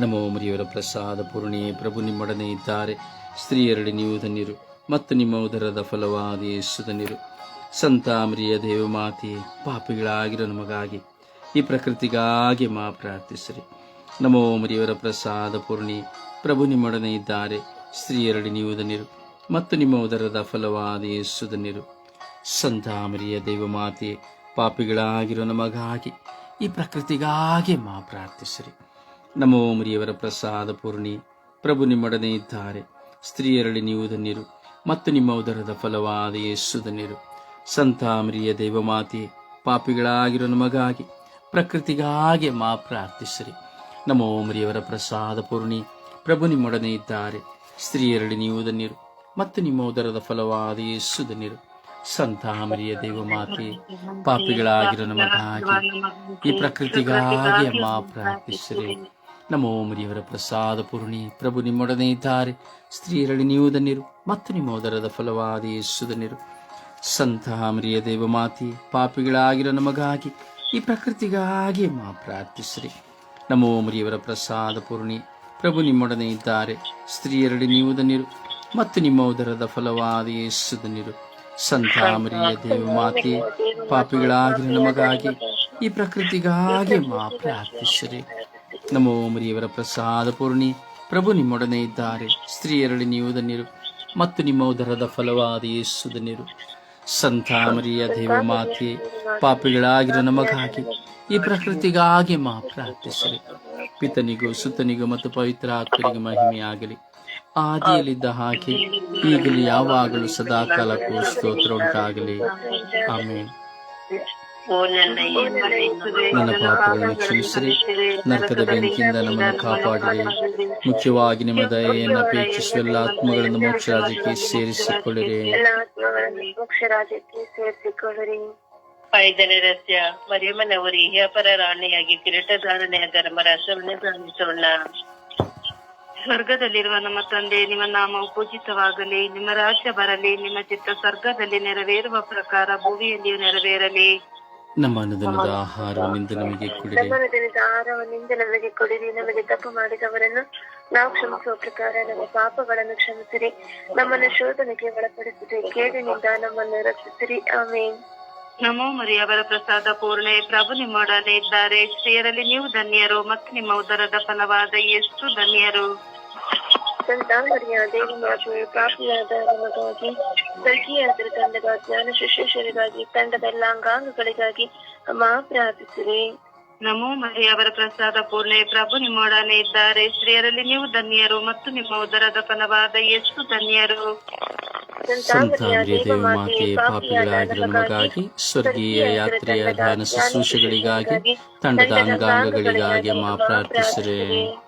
ನಮೋ ಮರಿಯವರ ಪ್ರಸಾದ ಪೂರ್ಣಿ ಪ್ರಭು ನಿಮ್ಮೊಡನೆ ಇದ್ದಾರೆ ಸ್ತ್ರೀಯರಡಿ ನೀವುದನ್ನಿರು ಮತ್ತು ನಿಮ್ಮ ಉದರದ ಫಲವಾದ ಯೇಸು ಧನ್ಯರು ಸಂತ ಮರಿಯ ದೇವ ಮಾತೆಯೇ ಪಾಪಿಗಳಾಗಿರೋ ನಮಗಾಗಿ ಈ ಪ್ರಕೃತಿಗಾಗಿ ಮಾ ಪ್ರಾರ್ಥಿಸಿರಿ. ನಮೋ ಮರಿಯವರ ಪ್ರಸಾದ ಪೂರ್ಣಿ, ಪ್ರಭು ನಿಮ್ಮೊಡನೆ ಇದ್ದಾರೆ. ಸ್ತ್ರೀಯರಡಿ ನೀವು ಧನ್ಯರು ಮತ್ತು ನಿಮ್ಮ ಉದರದ ಫಲವಾದ ಯೇಸು ಸಂತಾಮರಿಯ ಸಂತ ಮರಿಯ ದೇವ ಮಾತೆ ಪಾಪಿಗಳಾಗಿರೋ ನಮಗಾಗಿ ಈ ಪ್ರಕೃತಿಗಾಗಿ ಮಾ ಪ್ರಾರ್ಥಿಸಿರಿ. ನಮೋ ಮರಿಯವರ ಪ್ರಸಾದ ಪೂರ್ಣಿ, ಪ್ರಭು ನಿಮ್ಮೊಡನೆ ಇದ್ದಾರೆ. ಸ್ತ್ರೀಯರಳಿ ನೀವು ಧನ್ಯರು ಮತ್ತು ನಿಮ್ಮ ಉದರದ ಫಲವಾದ ಯೇಸು ಧನ್ಯರು ದೇವಮಾತೆ, ಪಾಪಿಗಳಾಗಿರೋ ನಮಗಾಗಿ, ಪ್ರಕೃತಿಗಾಗಿ ಮಾ ಪ್ರಾರ್ಥಿಸಿರಿ. ನಮೋ ಮರಿಯವರ ಪ್ರಸಾದ ಪೂರ್ಣಿ, ಪ್ರಭು ನಿಮ್ಮೊಡನೆ ಇದ್ದಾರೆ. ಸ್ತ್ರೀಯರಳಿ ನೀವು ಧನ್ಯರು, ಮತ್ತು ನಿಮ್ಮ ಉದರದ ಫಲವಾದ ಯೇಸು ಧನ್ಯರು. ಸಂತಾಮರಿಯ ದೇವಮಾತೆ ದೇವ ಮಾತೆ ಪಾಪಿಗಳಾಗಿರೋ ನಮಗಾಗಿ, ಈ ಪ್ರಕೃತಿಗಾಗಿ ಮಾ ಪ್ರಾರ್ಥಿಸಿರಿ. ನಮೋ ಮರಿಯವರ ಪ್ರಸಾದ ಪೂರ್ಣಿ, ಪ್ರಭು ನಿಮ್ಮೊಡನೆ ಇದ್ದಾರೆ. ಸ್ತ್ರೀಯರಳಿ ನೀವು ಧನ್ಯರು, ಮತ್ತು ನಿಮ್ಮ ಉದರದ ಫಲವಾದ ಯೇಸು ಧನ್ಯರು. ಸಂತ ಮರಿಯ ದೇವ ಮಾತಿ ಪಾಪಿಗಳಾಗಿರೋ ನಮಗಾಗಿ, ಈ ಪ್ರಕೃತಿಗಾಗಿ ಮಾ ಪ್ರಾರ್ಥಿಸ್ರಿ. ನಮೋ ಮರಿಯವರ ಪ್ರಸಾದ ಪೂರ್ಣಿ. ಪ್ರಭು ನಿಮ್ಮೊಡನೆ ಇದ್ದಾರೆ. ಸ್ತ್ರೀಯರಡಿ ನೀವು ಧನ್ಯರು, ಮತ್ತು ನಿಮ್ಮ ಉದರದ ಫಲವಾದ ಯೇಸು ಧನ್ಯರು. ದೇವ ಮಾತೆ ಪಾಪಿಗಳಾಗಿರೋ ನಮಗಾಗಿ, ಈ ಪ್ರಕೃತಿಗಾಗಿ ಮಾ ಪ್ರಾರ್ಥಿಸ್ರಿ. ನಮೋ ಮರಿಯವರ ಪ್ರಸಾದ ಪೂರ್ಣಿ. ಪ್ರಭು ನಿಮ್ಮೊಡನೆ ಇದ್ದಾರೆ. ಸ್ತ್ರೀಯರಡಿ ನೀವು ಧನ್ಯರು, ಮತ್ತು ನಿಮ್ಮ ಉದರದ ಫಲವಾದ ಯೇಸು ಸಂತ ಮರಿಯ ದೇವ ಮಾತೆ ಪಾಪಿಗಳಾಗಿರೋ ನಮಗಾಗಿ ಈ ಪ್ರಕೃತಿಗಾಗಿ ಮಾ ಪ್ರಾರ್ಥಿಸಲಿ ಪಿತನಿಗೂ ಸುತನಿಗೂ ಮತ್ತು ಪವಿತ್ರ ಆತ್ಮರಿಗೆ ಮಹಿಮೆಯಾಗಲಿ. ಆದಿಯಲ್ಲಿದ್ದ ಹಾಗೆ ಈಗಲೂ ಯಾವಾಗಲೂ ಸದಾಕಾಲಕ್ಕೂ ಸ್ತೋತ್ರ ಉಂಟಾಗಲಿ. ಆಮೇಲೆ ನನ್ನ ಪಾಪಗಳನ್ನು ಕ್ಷಮಿಸಿರಿ. ನರಕದ ಬೆಂಕಿಯಿಂದ ನಮ್ಮನ್ನು ಕಾಪಾಡಿರಿ. ಮುಖ್ಯವಾಗಿ ನಿಮ್ಮ ದಯೆಯನ್ನು ಅಪೇಕ್ಷಿಸುವ ಎಲ್ಲ ಆತ್ಮಗಳನ್ನು ಮೋಕ್ಷ ರಾಜ್ಯಕ್ಕೆ ಸೇರಿಸಿಕೊಳ್ಳಿರಿ ಐದನೇ ರಹಸ್ಯ ಮರಿಯಮ್ಮನವರು ಇಹಪರ ರಾಣಿಯಾಗಿ ಕಿರೀಟಧಾರಣೆಯ ಧರ್ಮರಾಶವನ್ನು ಧ್ಯಾನಿಸೋಣ ಸ್ವರ್ಗದಲ್ಲಿರುವ ನಮ್ಮ ತಂದೆ ನಿಮ್ಮ ನಾಮ ಪೂಜಿತವಾಗಲಿ. ನಿಮ್ಮ ರಾಜ್ಯ ಬರಲಿ. ನಿಮ್ಮ ಚಿತ್ತ ಸ್ವರ್ಗದಲ್ಲಿ ನೆರವೇರುವ ಪ್ರಕಾರ ಭೂಮಿಯಲ್ಲಿಯೂ ನೆರವೇರಲಿ. ನಮ್ಮ ಅನುದಿನದ ಆಹಾರವನ್ನಿಂದ ನಮಗೆ ಕೊಡಿರಿ. ಆಹಾರವನ್ನಿಂದ ನಮಗೆ ಕೊಡಿರಿ. ನಮಗೆ ತಪ್ಪು ಮಾಡಿದವರನ್ನು ನಾವು ಕ್ಷಮಿಸುವ ಪ್ರಕಾರ ನಮ್ಮ ಪಾಪಗಳನ್ನು ಕ್ಷಮಿಸಿರಿ. ನಮ್ಮನ್ನು ಶೋಧನೆಗೆ ಒಳಪಡಿಸಿರಿ. ಕೇಡಿನಿಂದ ನಮ್ಮನ್ನು ರಕ್ಷಿಸಿರಿ. ಆಮೇನ್. ನಮೋ ಮರಿಯವರ ಪ್ರಸಾದ ಪೂರ್ಣೆ. ಪ್ರಭು ನಿಮ್ಮೊಡನೆ ಇದ್ದಾರೆ. ಸ್ತ್ರೀಯರಲ್ಲಿ ನೀವು ಧನ್ಯರು. ಮತ್ತು ನಿಮ್ಮ ಉದರದ ಫಲವಾದ ಎಷ್ಟು ಧನ್ಯರು. ಮರಿಯ ದೇವಿ ಪಾಪಿಯಾದ ನಮಗಾಗಿ ತಂಡದ ಜ್ಞಾನ ಶಿಷ್ಯರಿಗಾಗಿ ತಂಡದ ಎಲ್ಲ ಅಂಗಾಂಗಗಳಿಗಾಗಿ ಅಮ್ಮ ಪ್ರಾರ್ಥಿಸಿರಿ. ನಮೋ ಮರಿಯವರ ಪ್ರಸಾದ ಪೂರ್ಣೆ ಪ್ರಭು ನಿಮ್ಮೊಡನೆ ಇದ್ದಾರೆ. ಸ್ತ್ರೀಯರಲ್ಲಿ ನೀವು ಧನ್ಯರು ಮತ್ತು ನಿಮ್ಮ ಉದರದ ಫಲವಾದ ಎಷ್ಟು ಧನ್ಯರು. ಮಾತೆ ನಮಗಾಗಿ ಸ್ವರ್ಗೀಯ ಯಾತ್ರೆಯ ಧ್ಯಾನ ಶುಶ್ರೂಷೆಗಳಿಗಾಗಿ ತಂಡದ ಅಂಗಾಂಗಗಳಿಗಾಗಿ ಮಾ ಪ್ರಾರ್ಥಿಸಿರಿ.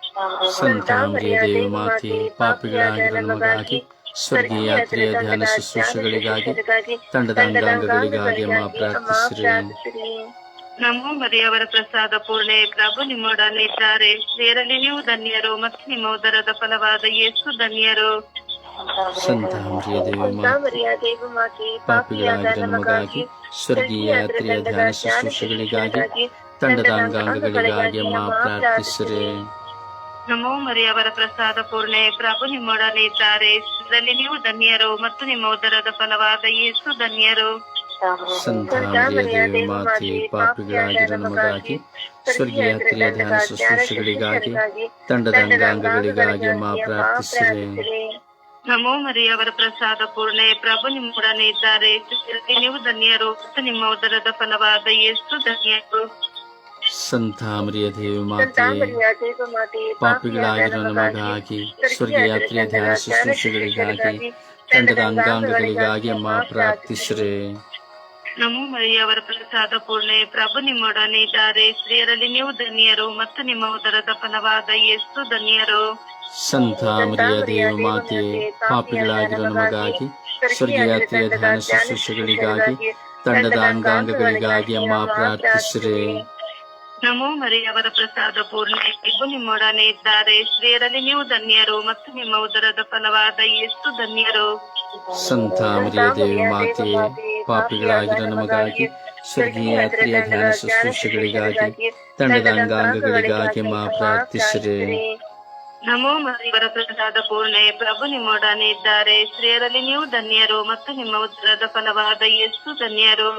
ಸಂತ ಮರಿಯ ದೇವ ಮಾತೆ ಪಾಪಿಗಳಾಗಿರೋ ನಮಗಾಗಿ ಸ್ವರ್ಗೀಯ ಯಾತ್ರೆಯ ಧ್ಯಾನ ಶುಶ್ರೂಷೆಗಳಿಗಾಗಿ ತಂಡದ ಅಂಗಾಂಗಗಳಿಗಾಗಿ ಮಾ ಪ್ರಾರ್ಥಿಸಿರಿ. ನಮೋ ಮರಿಯವರ ಪ್ರಸಾದ ಪೂರ್ಣೆ ಪ್ರಭು ನಿಮ್ಮೊಡನೆ ಇದ್ದಾರೆ. ನೀವು ಧನ್ಯರು ಮತ್ತು ನಿಮ್ಮ ಉದರದ ಫಲವಾದ ಯೇಸು ಧನ್ಯರು. ಸಂತ ಮರಿಯ ದೇವ ಮಾತೆ ಪಾಪಿಗಳಾಗಿರೋ ನಮಗಾಗಿ ಸ್ವರ್ಗೀಯ ಯಾತ್ರೆಯ ಧ್ಯಾನ ಶುಶ್ರೂಷೆಗಳಿಗಾಗಿ ತಂಡದ ಅಂಗಾಂಗಗಳಿಗಾಗಿ ಮಾ ಪ್ರಾರ್ಥಿಸಿರಿ. ನಮೋ ಮರಿಯವರ ಪ್ರಸಾದ ಪೂರ್ಣೆ. ಪ್ರಭು ನಿಮ್ಮೊಡನೆ ಇದ್ದಾರೆ. ಇಷ್ಟದಲ್ಲಿ ನೀವು ಧನ್ಯರು ಮತ್ತು ನಿಮ್ಮ ಉದರದ ಫಲವಾದ ಯೇಸು ಧನ್ಯರು. ಸಂತ ಮರಿಯ ದೇವ ಮಾತೆ ಪಾಪಿಗಳಾಗಿರೋ ನಮಗಾಗಿ ಸ್ವರ್ಗೀಯ ಯಾತ್ರೆಯ ಧ್ಯಾನ ಶುಶ್ರೂಷೆಗಳಿಗಾಗಿ ತಂಡದ ಅಂಗಾಂಗಗಳಿಗಾಗಿ ಅಮ್ಮ ಪ್ರಾರ್ಥಿಸಿರಿ. ನಮೋ ಮರಿಯವರ ಪ್ರಸಾದ ಪೂರ್ಣೆ. ಪ್ರಭು ನಿಮ್ಮೊಡನೆ ಇದ್ದಾರೆ. ನೀವು ಧನ್ಯರು ಮತ್ತು ನಿಮ್ಮ ಉದರದ ಫಲವಾದ ಎಷ್ಟು ಧನ್ಯರು. ಸಂತ ಮರಿಯ ದೇವ ಮಾತೆ ಪಾಪಿಗಳಾಗಿರುವ ನಮಗಾಗಿ ಸ್ವರ್ಗೀಯ ಯಾತ್ರೆಯ ಧ್ಯಾನ ಶುಶ್ರೂಷೆಗಳಿಗಾಗಿ ತಂಡದ ಅಂಗಾಂಗಗಳಿಗಾಗಿ ಅಮ್ಮ ಪ್ರಾರ್ಥಿಸಿರಿ. ನಮೋ ಮರಿಯವರ ಪ್ರಸಾದ ಪೂರ್ಣೆ ಪ್ರಭು ನಿಮ್ಮೊಡನೆ ಇದ್ದಾರೆ. ಸ್ತ್ರೀಯರಲ್ಲಿ ನೀವು ಧನ್ಯರು ಮತ್ತು ನಿಮ್ಮ ಉದರದ ಫಲವಾದ ಎಷ್ಟು ಧನ್ಯರು. ಸಂತ ಮರಿಯ ದೇವ ಮಾತೆ ಪಾಪಿಗಳಾಗಿರೋ ನಮಗಾಗಿ ಸ್ವರ್ಗಯಾತ್ರೆಯ ಧ್ಯಾನ ಶುಶ್ರೂಷೆಗಳಿಗಾಗಿ ತಂಡದ ಅಂಗಾಂಗಗಳಿಗಾಗಿ ಅಮ್ಮ ಪ್ರಾರ್ಥಿಸಿರಿ. ನಮೋ ಮರಿಯವರ ಪ್ರಸಾದ ಪೂರ್ಣೆ ಪ್ರಭು ನಿಮ್ಮೊಡನೆ ಇದ್ದಾರೆ. ಸ್ತ್ರೀಯರಲ್ಲಿ ನೀವು ಧನ್ಯರು ಮತ್ತು ನಿಮ್ಮ ಉದರದ ಫಲವಾದ ಎಷ್ಟು ಧನ್ಯರು. ಸಂತ ಮರಿಯ ದೇವ ಮಾತೆ ಪಾಪಿಗಳಾಗಿರೋ ನಮಗಾಗಿ ಸ್ವರ್ಗೀಯ ಕ್ರಿಯ ಧ್ಯಾನ ಶುಶ್ರೂಷೆಗಳಿಗಾಗಿ ತಂಡದ ಅಂಗಾಂಗಗಳಿಗಾಗಿ ಮಾ ಪ್ರಾರ್ಥಿಸಿರಿ. ನಮೋ ಮರಿಯವರ ಪ್ರಸಾದ ಪೂರ್ಣೆ ಪ್ರಭು ನಿಮ್ಮೊಡನೆ ಇದ್ದಾರೆ. ಸ್ತ್ರೀಯರಲ್ಲಿ ನೀವು ಧನ್ಯರು ಮತ್ತು ನಿಮ್ಮ ಉದರದ ಫಲವಾದ ಎಷ್ಟು ಧನ್ಯರು.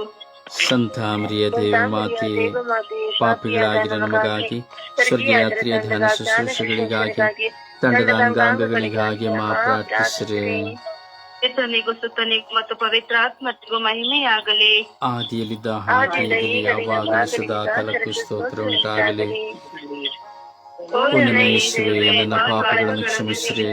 ಸಂತ ಮರಿಯ ದೇವ ಮಾತೆ ಪಾಪಿಗಳಾಗಿರೋ ನಮಗಾಗಿ ಸ್ವರ್ಗೀಯ ಯಾತ್ರೆಯ ಧ್ಯಾನ ಶುಶ್ರೂಷೆಗಳಿಗಾಗಿ ತಂಡದ ಅಂಗಾಂಗಗಳಿಗಾಗಿ ಅಮ್ಮ ಪ್ರಾರ್ಥಿಸಿರಿ. ಪಿತನಿಗೂ ಸುತನಿಗೂ ಮತ್ತು ಪವಿತ್ರಾತ್ಮನಿಗೂ ಮಹಿಮೆಯಾಗಲಿ. ಆದಿಯಲ್ಲಿದ್ದ ಹಾಗೆಯಲ್ಲಿ ಯಾವಾಗಲೂ ಸದಾ ಕಾಲಕ್ಕೂ ಸ್ತೋತ್ರ ಉಂಟಾಗಲಿ. ಪುಣ್ಯಮಯ ಯೇಸುವೆ ನನ್ನ ಪಾಪಗಳನ್ನು ಕ್ಷಮಿಸಿರಿ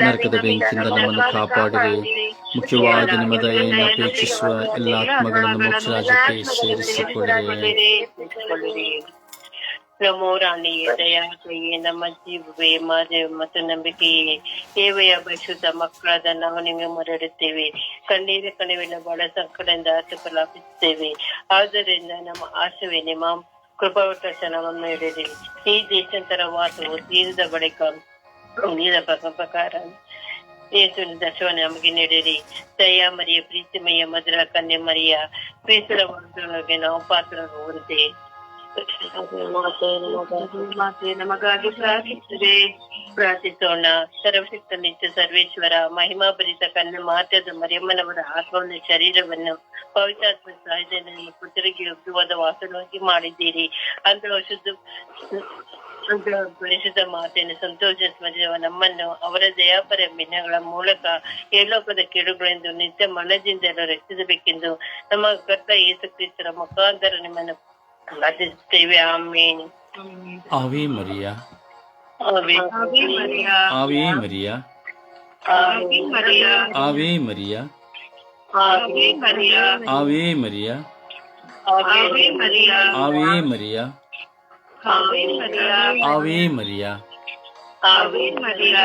ನರಕದ ಬೆಂಕಿಯಿಂದ ನಮ್ಮನ್ನು ಕಾಪಾಡಿರಿ ಮುಖ್ಯವಾಗಿ ನಿಮ್ಮ ದಯೆಯನ್ನು ಅಪೇಕ್ಷಿಸುವ ಎಲ್ಲ ಆತ್ಮಗಳನ್ನು ಮೋಕ್ಷ ರಾಜ್ಯಕ್ಕೆ ಸೇರಿಸಿಕೊಡಿರಿ ನಮೋ ರಾಣಿಯೇ ದಯಾಕಯೇ ನಮ್ಮ ಜೀವವೇ ಮಾದೇವ ಮತ್ತು ನಂಬಿಕೆಯೇ ಸೇವೆಯ ಬಯಸುತ್ತ ಮಕ್ಕಳಾದ ನಾವು ನಿಮಗೆ ಮೊರಡುತ್ತೇವೆ ಕಣ್ಣೀರ ಕಣಿವಿನ ಬಹಳ ಸಂಕಟದಿಂದ ಆತಕಲಾಪಿಸುತ್ತೇವೆ ಆದ್ದರಿಂದ ನಮ್ಮ ಆಶಯವೇ ನಿಮ್ಮ ಕೃಪಾವಕಾಶನವನ್ನು ಇಡಿರಿ ಈ ದೇಶಾಂತರ ವಾಸವು ತೀರಿದ ಬಳಿಕ ಉಳಿದ ಪ್ರ- ಪ್ರಕಾರ ಯೇಸುವಿನ ದರ್ಶನ ನಮಗೆ ನೀಡಿರಿ ದಯಾ ಮರಿಯ ಪ್ರೀತಿಮಯ ಮಧುರ ಕನ್ಯೆ ಮರಿಯ ಕ್ರಿಸ್ತರ ವಾಗ್ದಾನಕ್ಕೆ ನಾವು ಪಾತ್ರರಾಗುವಂತೆ ಪ್ರಾರ್ಥಿಸೋಣ. ಸರ್ವಶಕ್ತ ನಿತ್ಯ ಸರ್ವೇಶ್ವರ, ಮಹಿಮಾಭರಿತ ಕನ್ನ ಮಾತ್ಯದ ಮರಿಯಮ್ಮನವರ ಆತ್ಮವನ್ನು, ಶರೀರವನ್ನು, ಪವಿತ್ರಾತ್ಮ ಸಹಾಯದಿಂದ ಪುತ್ರಿಗೆ ಯೋಗ್ಯವಾದ ವಾಸನವಾಗಿ ಮಾಡಿದ್ದೀರಿ. ಅಂತ ಶುದ್ಧ ಪರಿಶುದ್ಧ ಮಾತೆಯನ್ನು ಸ್ಮರಿಸುವ ನಮ್ಮನ್ನು ಅವರ ದಯಾಪರ ಭಿನ್ನಗಳ ಮೂಲಕ ಏಲೋಕದ ಕೇಡುಗಳೆಂದು ನಿತ್ಯ ಮನದಿಂದಲೂ ರಕ್ಷಿಸಬೇಕೆಂದು ನಮ್ಮ ಕರ್ತ ಯೇಸು ಕ್ರಿಸ್ತರ ಮುಖಾಂತರ ನಿಮ್ಮನ್ನು ಪ್ರಾರ್ಥಿಸುತ್ತೇವೆ ಆಮೇನ್ ಆವೇ ಮರಿಯ ಆಮೇನ್. ಆವೆ ಮರಿಯ ಆವೇ ಮರಿಯ ಆವೆ ಮರಿಯ ಆವೇ ಮರಿಯ ಆವೆ ಮರಿಯ ಆವೇ ಮರಿಯ ಆವೆ ಮರಿಯ ಆವೇ ಮರಿಯ ಆವೆ ಮರಿಯ ಆವೇ ಮರಿಯ ಆವೆ ಮರಿಯ